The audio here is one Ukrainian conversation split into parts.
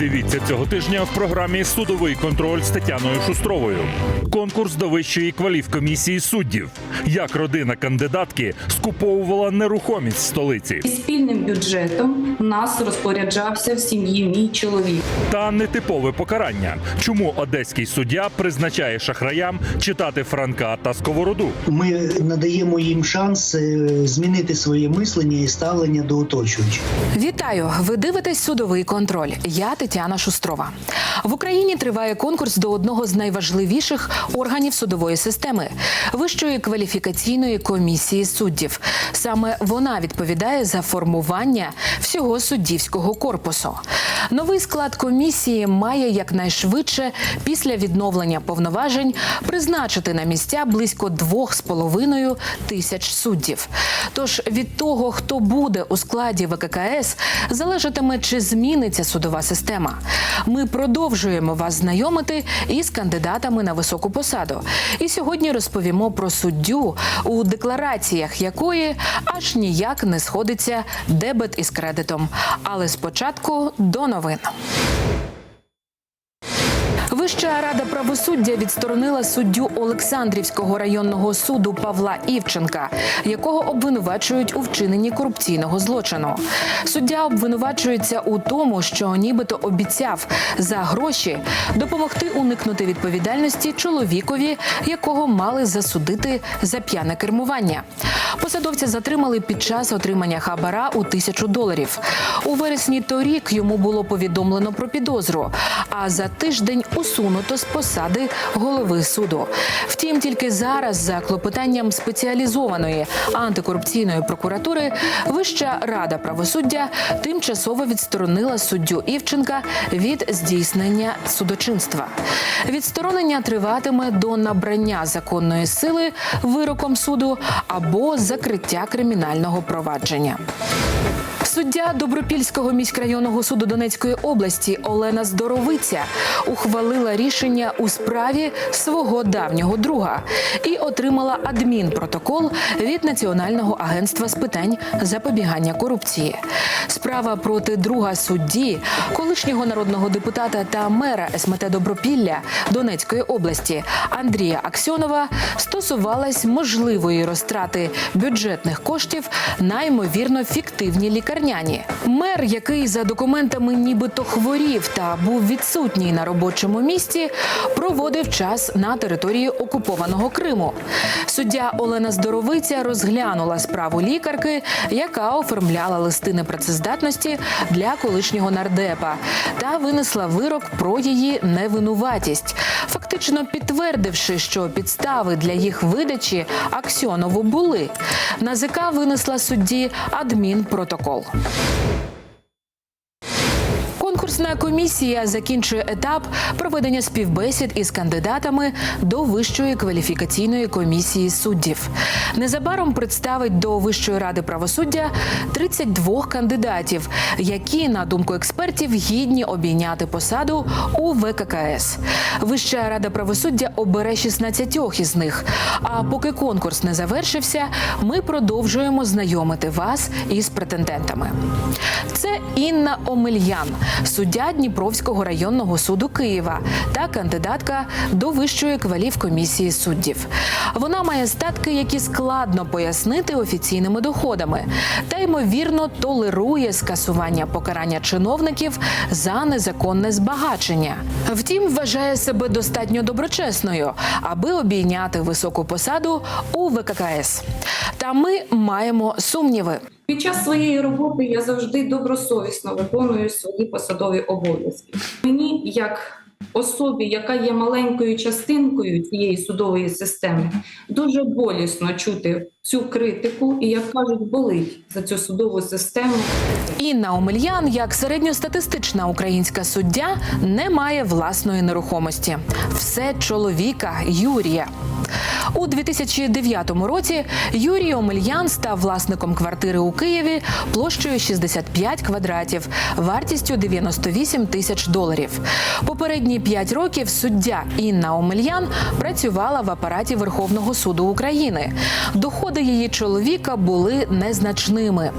Дивіться цього тижня в програмі Судовий контроль з Тетяною Шустровою. Конкурс до вищої кваліфкомісії суддів. Як родина кандидатки скуповувала нерухомість в столиці. І спільним бюджетом у нас розпоряджався в сім'ї мій чоловік. Та нетипове покарання. Чому одеський суддя призначає шахраям читати Франка та Сковороду? Ми надаємо їм шанс е, змінити своє мислення і ставлення до оточуючих. Вітаю! Ви дивитесь судовий контроль. Я Тетяна Шустрова. В Україні триває конкурс до одного з найважливіших органів судової системи Вищої кваліфікаційної комісії суддів. Саме вона відповідає за формування всього суддівського корпусу. Новий склад комісії має якнайшвидше після відновлення повноважень призначити на місця близько 2,5 тисяч суддів. Тож від того, хто буде у складі ВККС, залежатиме, чи зміниться судова система. Ми продовжуємо вас знайомити із кандидатами на високу посаду. І сьогодні розповімо про суддю, у деклараціях якої аж ніяк не сходиться дебет із кредитом. Але спочатку до новин. Вища рада правосуддя відсторонила суддю Олександрівського районного суду Павла Івченка, якого обвинувачують у вчиненні корупційного злочину. Суддя обвинувачується у тому, що нібито обіцяв за гроші допомогти уникнути відповідальності чоловікові, якого мали засудити за п'яне кермування. Посадовця затримали під час отримання хабара у тисячу доларів. У вересні торік йому було повідомлено про підозру, а за тиждень усунуто з посади голови суду. Втім, тільки зараз, за клопотанням спеціалізованої антикорупційної прокуратури, Вища рада правосуддя тимчасово відсторонила суддю Івченка від здійснення судочинства. Відсторонення триватиме до набрання законної сили вироком суду або закриття кримінального провадження. Суддя Добропільського міськрайонного суду Донецької області Олена Здоровиця ухвалила рішення у справі свого давнього друга і отримала адмінпротокол від Національного агентства з питань запобігання корупції. Справа проти друга судді, колишнього народного депутата та мера СМТ Добропілля Донецької області Андрія Аксьонова стосувалась можливої розтрати бюджетних коштів на ймовірно фіктивні лікарняні. Мер, який за документами нібито хворів та був відсутній на робочому місці, проводив час на території окупованого Криму. Суддя Олена Здоровиця розглянула справу лікарки, яка оформляла листи непрацездатності для колишнього нардепа, та винесла вирок про її невинуватість, фактично підтвердивши, що підстави для їх видачі Аксьонову були. НАЗК винесла судді адмінпротокол. Конкурсна комісія закінчує етап проведення співбесід із кандидатами до Вищої кваліфікаційної комісії суддів. Незабаром представить до Вищої ради правосуддя 32 кандидатів, які, на думку експертів, гідні обійняти посаду у ВККС. Вища рада правосуддя обере 16 із них. А поки конкурс не завершився, ми продовжуємо знайомити вас із претендентами. Це Інна Омельян, суддя Дніпровського районного суду Києва та кандидатка до Вищої кваліфкомісії суддів. Вона має статки, які складно пояснити офіційними доходами, та ймовірно толерує скасування покарання чиновників за незаконне збагачення. Втім, вважає себе достатньо доброчесною, аби обійняти високу посаду у ВККС. Та ми маємо сумніви. Під час своєї роботи я завжди добросовісно виконую свої посадові обов'язки. Мені, як особі, яка є маленькою частинкою цієї судової системи, дуже болісно чути цю критику і, як кажуть, болить за цю судову систему. Інна Омельян, як середньостатистична українська суддя, не має власної нерухомості. Все чоловіка Юрія. У 2009 році Юрій Омельян став власником квартири у Києві площею 65 квадратів, вартістю 98 тисяч доларів. Попередні п'ять років суддя Інна Омельян працювала в апараті Верховного суду України. Доходи її чоловіка були незначними.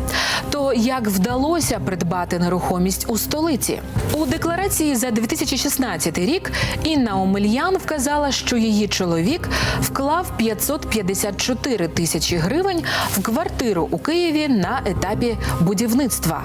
То як вдалося придбати нерухомість у столиці? У декларації за 2016 рік Інна Омельян вказала, що її чоловік вклав 554 тисячі гривень в квартиру у Києві на етапі будівництва.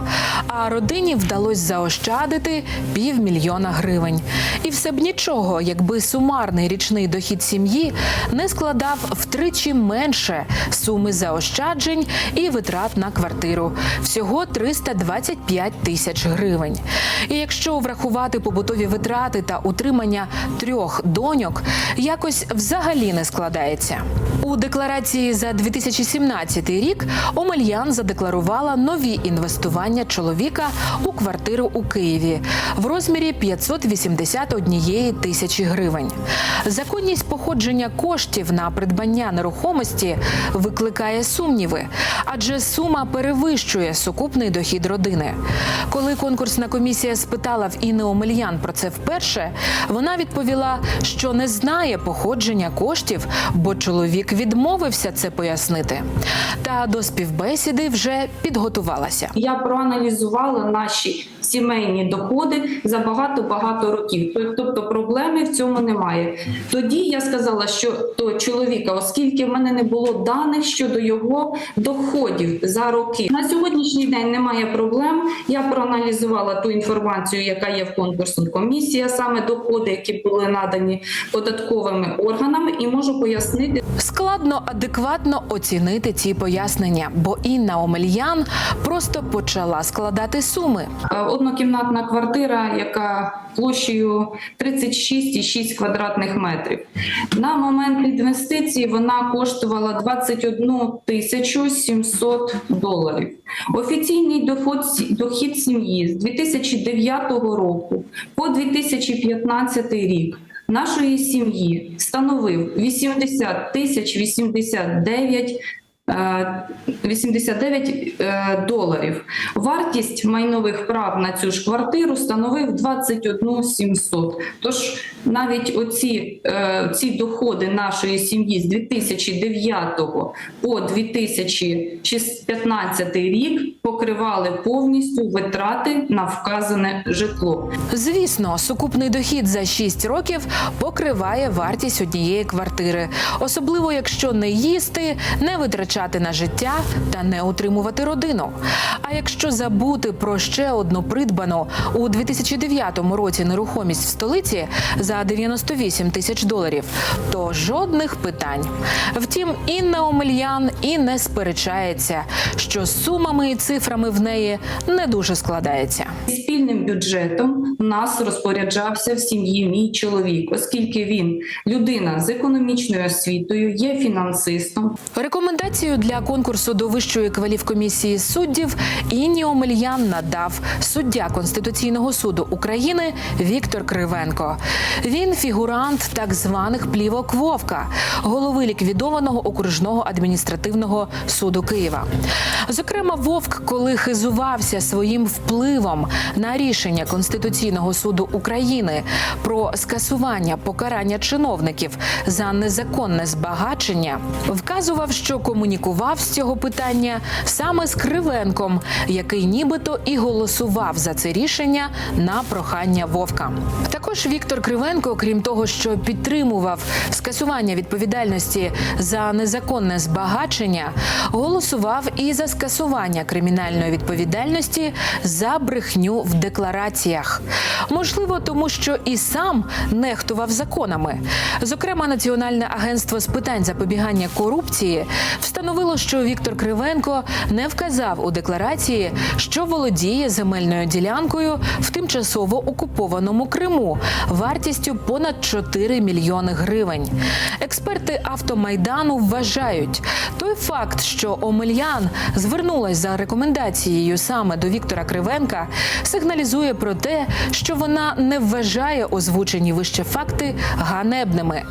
А родині вдалося заощадити півмільйона гривень. І все б нічого, якби сумарний річний дохід сім'ї не складав втричі менше суми заощаджень і витрат на квартиру всього 325 тисяч гривень. І якщо врахувати побутові витрати та утримання трьох доньок, якось взагалі не складається. У декларації за 2017 рік Омельян задекларувала нові інвестування чоловіка у квартиру у Києві в розмірі 581 тисячі гривень. Законність походження коштів на придбання нерухомості викликає сумніви, адже сума перевищує сукупний дохід родини. Коли конкурсна комісія спитала в Інни Омельян про це вперше, вона відповіла, що не знає походження коштів, бо чоловік відмовився це пояснити. Та до співбесіди вже підготувалася. Я проаналізувала наші сімейні доходи за багато-багато років. Тобто проблеми в цьому немає. Тоді я сказала, що то чоловіка, оскільки в мене не було даних щодо його доходів за роки. На сьогоднішній день немає проблем. Я проаналізувала ту інформацію, яка є в конкурсній комісії, а саме доходи, які були надані податковими органами, і можу пояснити Складно адекватно оцінити ці пояснення, бо Інна Омельян просто почала складати суми. Е, Однокімнатна квартира, яка площею 36,6 квадратних метрів. На момент інвестиції вона коштувала 21 тисячу 700 доларів. Офіційний доход, дохід сім'ї з 2009 року по 2015 рік нашої сім'ї становив 80 тисяч 89 е, 89 е, доларів. Вартість майнових прав на цю ж квартиру становив 21 700. Тож навіть оці е, ці доходи нашої сім'ї з 2009 по 2015 рік покривали повністю витрати на вказане житло. Звісно, сукупний дохід за 6 років покриває вартість однієї квартири, особливо якщо не їсти, не витрачати на життя та не утримувати родину. А якщо забути про ще одну придбану у 2009 році нерухомість в столиці за 98 тисяч доларів, то жодних питань. Втім, Інна Омельян і не сперечається, що з сумами і цифрами в неї не дуже складається. Спільним бюджетом нас розпоряджався в сім'ї мій чоловік, оскільки він людина з економічною освітою, є фінансистом, Рекомендацію для конкурсу до вищої кваліфкомісії суддів Інні Омельян надав суддя Конституційного суду України Віктор Кривенко. Він фігурант так званих плівок Вовка, голови ліквідованого окружного адміністративного суду Києва. Зокрема, Вовк, коли хизувався своїм впливом на рішення Конституційного суду України про скасування покарання чиновників за незаконне збагачення, вказував, що комунікував з цього питання саме з Кривенком, який нібито і голосував за це рішення на прохання Вовка. Також Віктор Кривенко, крім того, що підтримував скасування відповідальності за незаконне збагачення, голосував і за скасування кримінальної відповідальності за брехню в деклараціях. Можливо, тому що і сам нехтував законами. Зокрема, Національне агентство з питань запобігання корупції встановлює встановило, що Віктор Кривенко не вказав у декларації, що володіє земельною ділянкою в тимчасово окупованому Криму вартістю понад 4 мільйони гривень. Експерти автомайдану вважають, той факт, що Омельян звернулась за рекомендацією саме до Віктора Кривенка, сигналізує про те, що вона не вважає озвучені вище факти ганебними.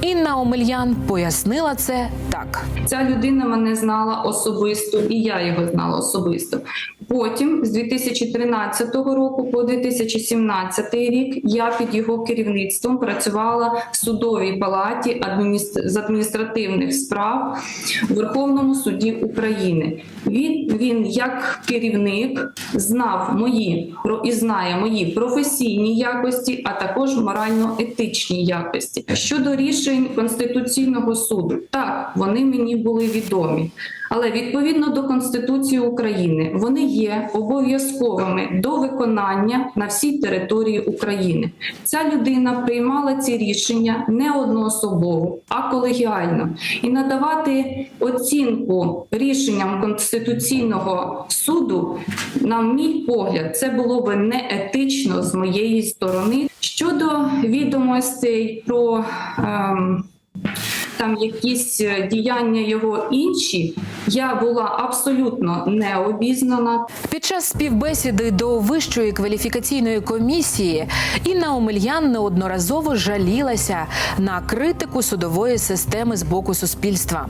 Інна Омельян пояснила це так. Ця людина мене знала особисто, і я його знала особисто. Потім, з 2013 року по 2017 рік, я під його керівництвом працювала в судовій палаті з адміністративних справ у Верховному суді України. Він, він як керівник знав мої і знає мої професійні якості, а також морально-етичні якості. Щодо рішень Конституційного суду, так вони мені були відомі. Але відповідно до Конституції України вони є обов'язковими до виконання на всій території України. Ця людина приймала ці рішення не одноособово, а колегіально. І надавати оцінку рішенням Конституційного суду, на мій погляд, це було би неетично з моєї сторони. Щодо відомостей про ем, там якісь е, діяння його інші, я була абсолютно не обізнана. Під час співбесіди до вищої кваліфікаційної комісії Інна Омельян неодноразово жалілася на критику судової системи з боку суспільства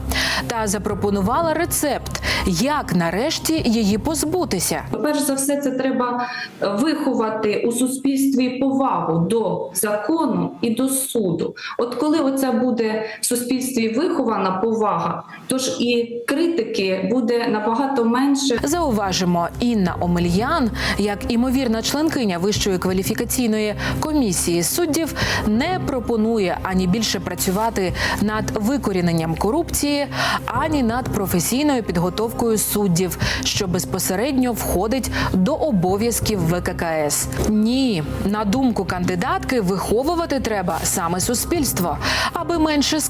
та запропонувала рецепт, як нарешті її позбутися. Перш за все, це треба виховати у суспільстві повагу до закону і до суду. От коли оця буде в суспільстві вихована повага, тож і критики буде набагато менше. Зауважимо, Інна Омельян, як імовірна членкиня вищої кваліфікаційної комісії суддів, не пропонує ані більше працювати над викоріненням корупції, ані над професійною підготовкою суддів, що безпосередньо входить до обов'язків ВККС. Ні, на думку кандидатки, виховувати треба саме суспільство, аби менше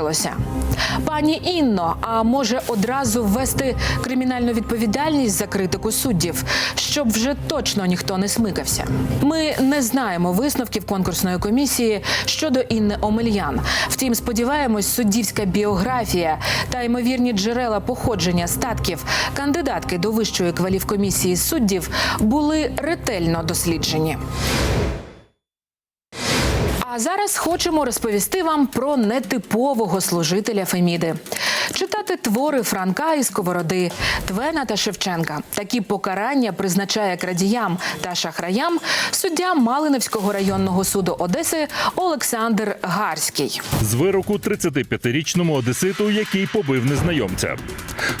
скаржилося. Пані Інно, а може одразу ввести кримінальну відповідальність за критику суддів, щоб вже точно ніхто не смикався. Ми не знаємо висновків конкурсної комісії щодо Інни Омельян. Втім, сподіваємось, суддівська біографія та ймовірні джерела походження статків кандидатки до вищої кваліфкомісії суддів були ретельно досліджені. А зараз хочемо розповісти вам про нетипового служителя Феміди. Читати твори Франка і Сковороди, Твена та Шевченка. Такі покарання призначає крадіям та шахраям суддя Малинівського районного суду Одеси Олександр Гарський. з вироку 35-річному одеситу, який побив незнайомця.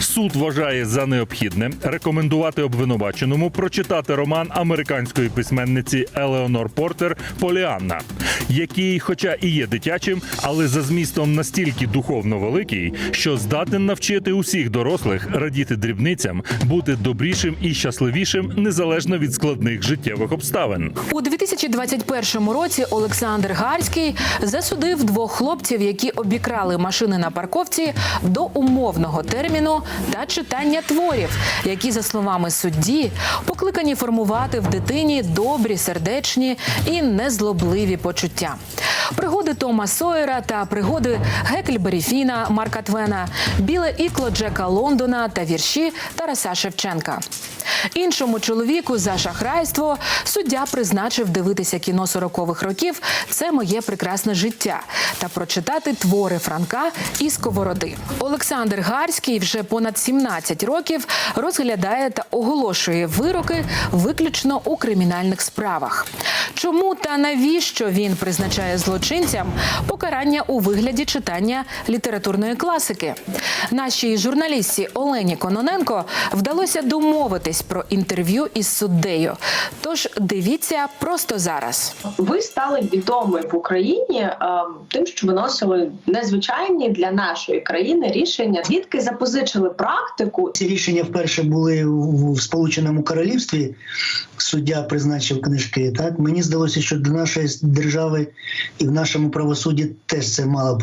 Суд вважає за необхідне рекомендувати обвинуваченому прочитати роман американської письменниці Елеонор Портер Поліанна, який, хоча і є дитячим, але за змістом настільки духовно великий, що здатен навчити усіх дорослих радіти дрібницям, бути добрішим і щасливішим незалежно від складних життєвих обставин. У 2021 році Олександр Гарський засудив двох хлопців, які обікрали машини на парковці до умовного терміну та читання творів, які, за словами судді, покликані формувати в дитині добрі, сердечні і незлобливі почуття. Пригоди Тома Сойера та пригоди Гекельбері Фіна Марка Твена, біле ікло Джека Лондона та вірші Тараса Шевченка. Іншому чоловіку за шахрайство суддя призначив дивитися кіно 40-х років Це моє прекрасне життя та прочитати твори Франка і Сковороди. Олександр Гарський вже понад 17 років розглядає та оголошує вироки виключно у кримінальних справах. Чому та навіщо він призначає злочинцям покарання у вигляді читання літературної класики? Нашій журналістці Олені Кононенко вдалося домовитись про інтерв'ю із суддею. Тож дивіться просто зараз. Ви стали відомі в Україні е, тим, що виносили незвичайні для нашої країни рішення, звідки запозичили практику Ці рішення вперше були в в Сполученому Королівстві. Суддя призначив книжки. Так мені здалося, що для нашої держави і в нашому правосудді теж це мало б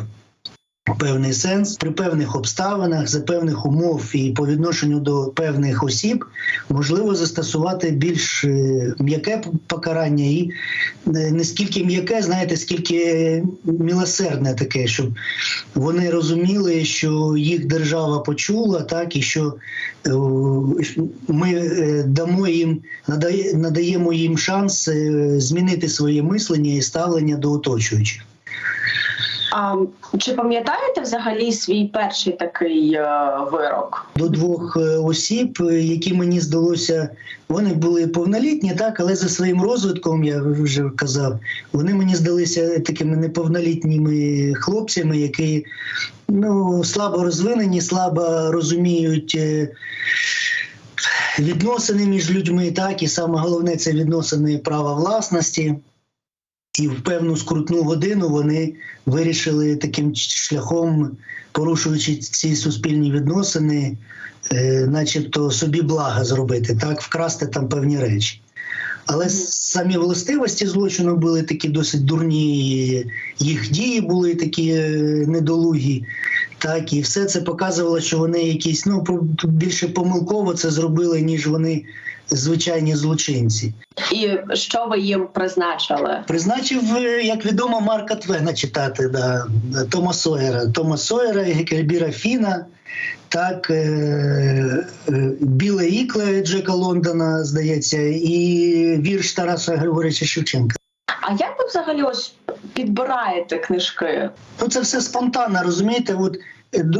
певний сенс при певних обставинах, за певних умов і по відношенню до певних осіб можливо застосувати більш е, м'яке покарання і е, не скільки м'яке, знаєте, скільки милосердне таке, щоб вони розуміли, що їх держава почула, так і що е, ми дамо їм надає- надаємо їм шанс змінити своє мислення і ставлення до оточуючих. А чи пам'ятаєте взагалі свій перший такий е, вирок? до двох е, осіб, е, які мені здалося, вони були повнолітні, так, але за своїм розвитком, я вже казав, вони мені здалися такими неповнолітніми хлопцями, які ну, слабо розвинені, слабо розуміють. е, Відносини між людьми, так, і саме головне це відносини права власності. І в певну скрутну годину вони вирішили таким шляхом, порушуючи ці суспільні відносини, е, начебто собі блага зробити, так, вкрасти там певні речі. Але самі властивості злочину були такі досить дурні, їх дії були такі е, недолугі. Так, і все це показувало, що вони якісь ну більше помилково це зробили, ніж вони звичайні злочинці. І що ви їм призначили? Призначив, е, як відомо, Марка Твена читати да, Тома Сойера. Тома Сойера, Гекельбіра Фіна, так, е, е, Біле Ікле Джека Лондона, здається, і вірш Тараса Григорича Шевченка. А як ви взагалі ось підбираєте книжки? Ну, це все спонтанно, розумієте? От е,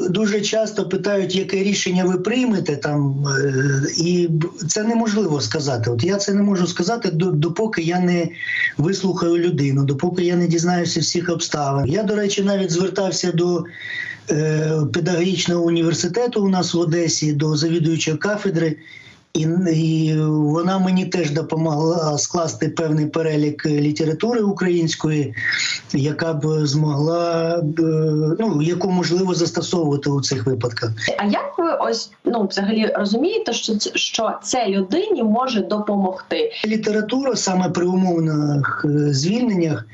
дуже часто питають, яке рішення ви приймете там, е, і це неможливо сказати. От я це не можу сказати, до- допоки я не вислухаю людину, допоки я не дізнаюся всіх обставин. Я, до речі, навіть звертався до е, педагогічного університету у нас в Одесі, до завідуючої кафедри. І, і вона мені теж допомогла скласти певний перелік літератури української, яка б змогла е, ну яку можливо застосовувати у цих випадках. А як ви ось ну взагалі розумієте, що що це людині може допомогти? Література саме при умовних е, звільненнях,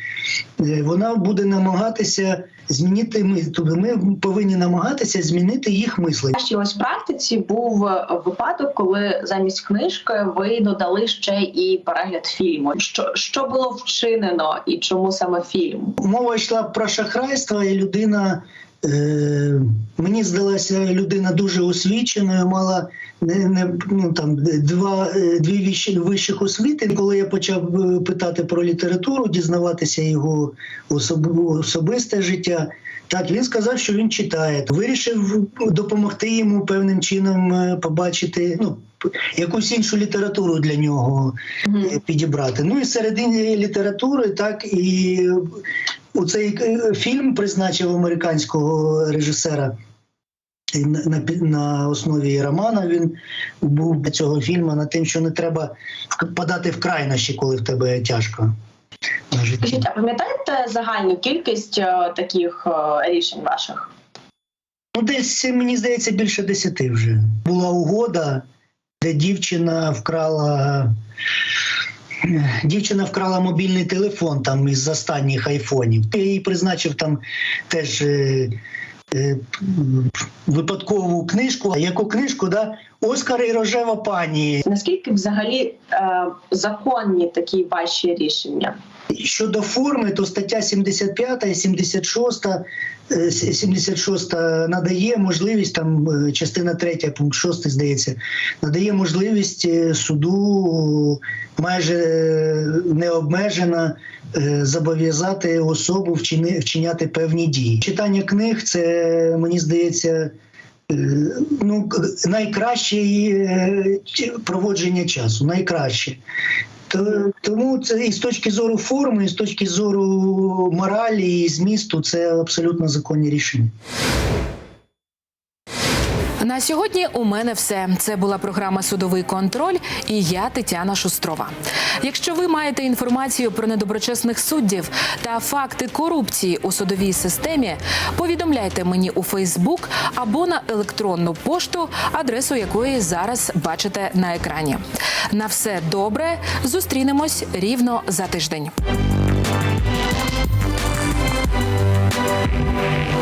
е, вона буде намагатися змінити ми. Тобто ми повинні намагатися змінити їх мислення. Нашій ось практиці був е, випадок, коли замість книжки ви додали ще і перегляд фільму. Що, що було вчинено і чому саме фільм? Мова йшла про шахрайство, і людина. Е, мені здалася людина дуже освіченою, мала не, не ну там два е, дві вищі, вищих освіти. Коли я почав е, питати про літературу, дізнаватися його особ, особисте життя. Так, він сказав, що він читає. Вирішив допомогти йому певним чином побачити ну, якусь іншу літературу для нього е, підібрати. Ну і середині літератури, так і у цей е, фільм призначив американського режисера. На, на, на основі романа він був для цього фільму над тим, що не треба подати в крайнощі, коли в тебе тяжко на житті. Скажіть, а пам'ятаєте загальну кількість е, таких е, рішень ваших? Ну, десь мені здається більше десяти вже. Була угода, де дівчина вкрала. Дівчина вкрала мобільний телефон там із останніх айфонів. Я їй призначив там теж е, е, випадкову книжку. А яку книжку, да? Оскар і рожева пані. Наскільки взагалі е, законні такі ваші рішення? Щодо форми, то стаття 75 і 76, е, 76 надає можливість, там е, частина 3, пункт 6, здається, надає можливість е, суду майже е, необмежено е, зобов'язати особу вчини- вчиняти певні дії. Читання книг це мені здається. е, Ну, найкраще е, проводження часу, найкраще. То- Тому це і з точки зору форми, і з точки зору моралі і змісту, це абсолютно законні рішення. На сьогодні у мене все. Це була програма Судовий контроль і я Тетяна Шустрова. Якщо ви маєте інформацію про недоброчесних суддів та факти корупції у судовій системі, повідомляйте мені у Фейсбук або на електронну пошту, адресу якої зараз бачите на екрані. На все добре. Зустрінемось рівно за тиждень.